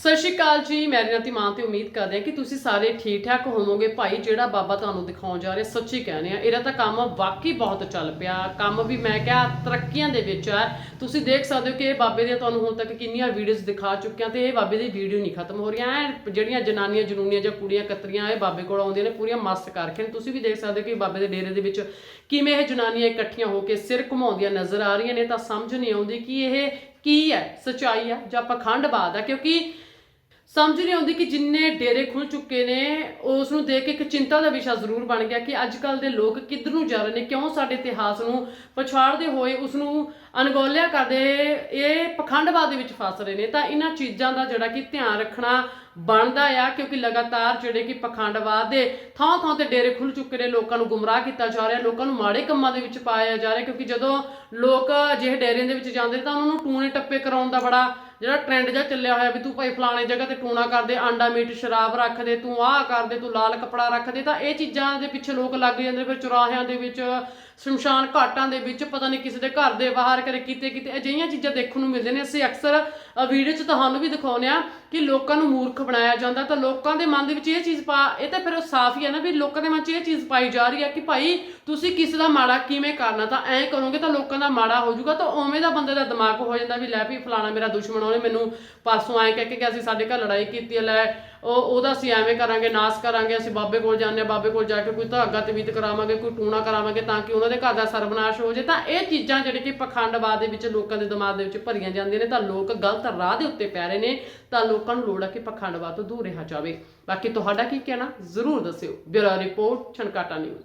ਸਤਿ ਸ਼੍ਰੀ ਅਕਾਲ ਜੀ, ਮੈਂ ਰਿਨਤੀ ਮਾਨ ਤੇ ਉਮੀਦ ਕਰਦੇ ਹਾਂ ਕਿ ਤੁਸੀਂ ਸਾਰੇ ਠੀਕ ਠਾਕ ਹੋਵੋਗੇ। ਭਾਈ, ਜਿਹੜਾ ਬਾਬਾ ਤੁਹਾਨੂੰ ਦਿਖਾਉਣ ਜਾ ਰਿਹਾ, ਸੱਚੀ ਕਹਿੰਦੇ ਆ ਇਹਦਾ ਤਾਂ ਕੰਮ ਵਾਕਈ ਬਹੁਤ ਚੱਲ ਪਿਆ। ਕੰਮ ਵੀ ਮੈਂ ਕਿਹਾ, ਤਰੱਕੀਆਂ ਦੇ ਵਿੱਚ ਆ। ਤੁਸੀਂ ਦੇਖ ਸਕਦੇ ਹੋ ਕਿ ਇਹ ਬਾਬੇ ਦੀਆਂ ਤੁਹਾਨੂੰ ਹੁਣ ਤੱਕ ਕਿੰਨੀਆਂ ਵੀਡੀਓਜ਼ ਦਿਖਾ ਚੁੱਕਿਆ ਤੇ ਇਹ ਬਾਬੇ ਦੀ ਵੀਡੀਓ ਨਹੀਂ ਖਤਮ ਹੋ ਰਹੀਆਂ। ਐਨ ਜਿਹੜੀਆਂ ਜਨਾਨੀਆਂ, ਜਨੂਨੀਆਂ ਜਾਂ ਕੁੜੀਆਂ ਕਤਰੀਆਂ, ਇਹ ਬਾਬੇ ਕੋਲ ਆਉਂਦੀਆਂ ਨੇ, ਪੂਰੀਆਂ ਮਸਤ ਕਰਕੇ ਤੁਸੀਂ ਵੀ ਦੇਖ ਸਕਦੇ ਹੋ ਕਿ ਬਾਬੇ ਦੇ ਡੇਰੇ ਦੇ ਵਿੱਚ ਕਿਵੇਂ ਇਹ ਜਨਾਨੀਆਂ ਇਕੱਠੀਆਂ ਹੋ ਕੇ ਸਿਰ ਘੁਮਾਉਂਦੀਆਂ ਨਜ਼ਰ ਆ ਰਹੀਆਂ ਨੇ। ਤਾਂ ਸਮਝ ਨਹੀਂ ਆਉਂਦੀ ਕਿ ਇਹ ਕੀ ਹੈ, ਸਚਾਈ ਹੈ ਜਾਂ ਪਖੰਡਵਾਦ ਹੈ? ਕਿਉਂਕਿ ਸਮਝ ਨਹੀਂ ਆਉਂਦੀ ਕਿ ਜਿੰਨੇ ਡੇਰੇ ਖੁੱਲ ਚੁੱਕੇ ਨੇ ਉਸ ਨੂੰ ਦੇਖ ਕੇ ਇੱਕ ਚਿੰਤਾ ਦਾ ਵਿਸ਼ਾ ਜ਼ਰੂਰ ਬਣ ਗਿਆ ਕਿ ਅੱਜ ਕੱਲ ਦੇ ਲੋਕ ਕਿੱਧਰ ਨੂੰ ਜਾ ਰਹੇ ਨੇ, ਕਿਉਂ ਸਾਡੇ ਇਤਿਹਾਸ ਨੂੰ ਪਛਾੜਦੇ ਹੋਏ ਉਸ ਨੂੰ ਅਣਗੌਲਿਆ ਕਰਦੇ, ਇਹ ਪਖੰਡਵਾਦ ਦੇ ਵਿੱਚ ਫਸ ਰਹੇ ਨੇ। ਤਾਂ ਇਹਨਾਂ ਚੀਜ਼ਾਂ ਦਾ ਜਿਹੜਾ ਕਿ ਧਿਆਨ ਰੱਖਣਾ ਬਣਦਾ ਆ, ਕਿਉਂਕਿ ਲਗਾਤਾਰ ਜਿਹੜੇ ਕਿ ਪਖੰਡਵਾਦ ਦੇ ਥਾਂ ਥਾਂ ਤੇ ਡੇਰੇ ਖੁੱਲ ਚੁੱਕੇ ਨੇ, ਲੋਕਾਂ ਨੂੰ ਗੁੰਮਰਾਹ ਕੀਤਾ ਜਾ ਰਿਹਾ, ਲੋਕਾਂ ਨੂੰ ਮਾੜੇ ਕੰਮਾਂ ਦੇ ਵਿੱਚ ਪਾਇਆ ਜਾ ਰਿਹਾ, ਕਿਉਂਕਿ ਜਦੋਂ ਲੋਕ ਅਜਿਹੇ ਡੇਰਿਆਂ ਦੇ ਵਿੱਚ ਜਾਂਦੇ ਤਾਂ ਉਹਨਾਂ ਨੂੰ ਟੂਣੇ ਟੱਪੇ ਕਰਾਉਣ ਦਾ ਬੜਾ ਜਿਹੜਾ ਟ੍ਰੈਂਡ ਜਿਹਾ ਚੱਲਿਆ ਹੋਇਆ ਵੀ ਤੂੰ ਭਾਈ ਫਲਾਣੇ ਜਗ੍ਹਾ ਤੇ ਟੂਣਾ ਕਰਦੇ, ਆਂਡਾ ਮੀਟ ਸ਼ਰਾਬ ਰੱਖਦੇ, ਤੂੰ ਆਹ ਕਰਦੇ, ਤੂੰ ਲਾਲ ਕੱਪੜਾ ਰੱਖਦੇ, ਤਾਂ ਇਹ ਚੀਜ਼ਾਂ ਦੇ ਪਿੱਛੇ ਲੋਕ ਲੱਗ ਜਾਂਦੇ ਫਿਰ ਚੁਰਾਹਿਆਂ ਦੇ ਵਿੱਚ, ਸ਼ਮਸ਼ਾਨ ਘਾਟਾਂ ਦੇ ਵਿੱਚ, ਪਤਾ ਨਹੀਂ ਕਿਸੇ ਦੇ ਘਰ ਦੇ ਬਾਹਰ ਕਰੇ ਕਿਤੇ ਕਿਤੇ ਅਜਿਹੀਆਂ ਚੀਜ਼ਾਂ ਦੇਖਣ ਨੂੰ ਮਿਲਦੇ ਨੇ। ਅਸੀਂ ਅਕਸਰ ਵੀਡੀਓ 'ਚ ਤੁਹਾਨੂੰ ਵੀ ਦਿਖਾਉਂਦੇ ਆ ਕਿ ਲੋਕਾਂ ਨੂੰ ਮੂਰਖ ਬਣਾਇਆ ਜਾਂਦਾ ਤਾਂ ਲੋਕਾਂ ਦੇ ਮਨ ਦੇ ਵਿੱਚ ਇਹ ਚੀਜ਼ ਪਾ, ਇਹ ਤਾਂ ਫਿਰ ਸਾਫ਼ ਹੀ ਹੈ ਨਾ ਵੀ ਲੋਕਾਂ ਦੇ ਮਨ 'ਚ ਇਹ ਚੀਜ਼ ਪਾਈ ਜਾ ਰਹੀ ਹੈ ਕਿ ਭਾਈ ਤੁਸੀਂ ਕਿਸੇ ਦਾ ਮਾੜਾ ਕਿਵੇਂ ਕਰਨਾ ਤਾਂ ਐਂ ਕਰੋਗੇ ਤਾਂ ਲੋਕਾਂ ਦਾ ਮਾੜਾ ਹੋ ਜਾਊਗਾ ਤਾਂ ਉਵੇਂ ਦਾ ਬੰਦੇ ਦਾ ਦਿਮਾਗ ਹੋ ਜਾਂਦਾ ਵੀ ਲੈ ਵੀ ਫਲਾਣਾ ਮੇਰਾ ਦੁਸ਼ਮਣ ਉਹਨੇ ਮੈਨੂੰ ਪਰਸੋਂ ਐਂ ਕਹਿ ਕੇ ਗਿਆ ਸੀ, ਸਾਡੇ ਘਰ ਲੜਾਈ ਕੀਤੀ ਹੈ ਲੈ ਉਹ, ਉਹਦਾ ਅਸੀਂ ਐਵੇਂ ਕਰਾਂਗੇ, ਨਾਸ ਕਰਾਂਗੇ, ਅਸੀਂ ਬਾਬੇ ਕੋਲ ਜਾਂਦੇ ਹਾਂ ਬਾਬੇ ਕੋਲ ਜਾ ਕੇ ਕੋਈ ਧਾਗਾ ਤਵੀਤ ਕਰਾਵਾਂਗੇ, ਕੋਈ ਟੂਣਾ ਕਰਾਵਾਂਗੇ ਤਾਂ ਕਿ ਉਹਨਾਂ ਦੇ ਘਰ ਦਾ ਸਰਬਨਾਸ਼ ਹੋ ਜੇ ਤਾਂ ਇਹ ਚੀਜ਼ਾਂ ਜਿਹੜੇ ਕਿ ਪਖੰਡਵਾਦ ਦੇ ਵਿੱਚ ਲੋਕਾਂ ਦੇ ਦਿਮਾਗ ਦੇ ਵਿੱਚ ਭਰੀਆਂ ਜਾਂਦੀਆਂ ਨੇ ਤਾਂ ਲੋਕ ਗਲਤ ਰਾਹ ਦੇ ਉੱਤੇ ਪੈ ਰਹੇ ਨੇ, ਤਾਂ ਲੋਕਾਂ ਨੂੰ ਲੋੜ ਹੈ ਕਿ ਪਖੰਡਵਾਦ ਤੋਂ ਦੂਰ ਰਿਹਾ ਜਾਵੇ। ਬਾਕੀ ਤੁਹਾਡਾ ਕੀ ਕਹਿਣਾ? ਜ਼ਰੂਰ ਦੱਸਿਓ। Bureau report, Chhankata news.